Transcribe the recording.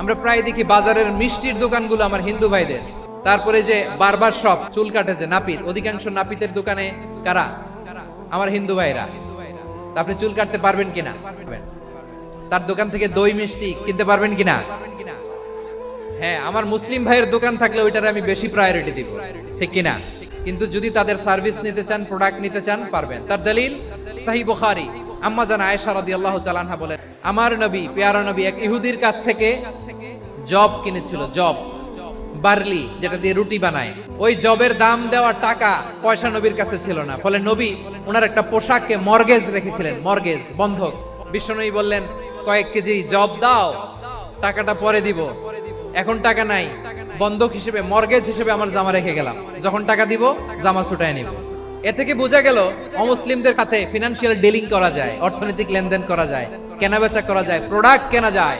আমরা প্রায় দেখি বাজারের মিষ্টির দোকানগুলো আমার হিন্দু ভাইদের। তারপরে যে বারবার সব চুল কাটে যে নাপিত, অধিকাংশ নাপিতের দোকানে কারা? আমার হিন্দু ভাইরা। আপনি চুল কাটতে পারবেন কিনা? তার দোকান থেকে দই মিষ্টি কিনতে পারবেন কিনা? হ্যাঁ আমার মুসলিম ভাইয়ের দোকান থাকলে ওইটারে আমি বেশি প্রায়োরিটি দিব। ঠিক কিনা? কিন্তু যদি তাদের সার্ভিস নিতে চান প্রোডাক্ট নিতে চান, পারবেন। তার দলিল সাহি বুখারি আম্মা জান আয়েশা রাদিয়াল্লাহু তাআলা বলেন, আমার নবী, পেয়ারা নবী এক ইহুদির কাছ থেকে জব কিনেছিল, জব। বার্লি, যেটা দিয়ে রুটি বানায়। ওই জবের দাম দেওয়া টাকা পয়সা নবীর কাছে ছিল না। ফলে নবী ওনার একটা পোশাককে মর্গেজ রেখেছিলেন, মর্গেজ, বন্ধক। বিশ্বনবী বললেন, কয়েক কেজি জব দাও, টাকাটা পরে দিব। এখন টাকা নাই। বন্ধক হিসেবে, মর্গেজ হিসেবে আমার জামা রেখে গেলাম। যখন টাকা দিব, জামা ছুটায় নিব। এ থেকে বোঝা গেল, অমুসলিমদের সাথে ফিনান্সিয়াল ডিলিং করা যায়, অর্থনৈতিক লেনদেন করা যায়, কেনাবেচা করা যায় প্রোডাক্ট কেনা যায়।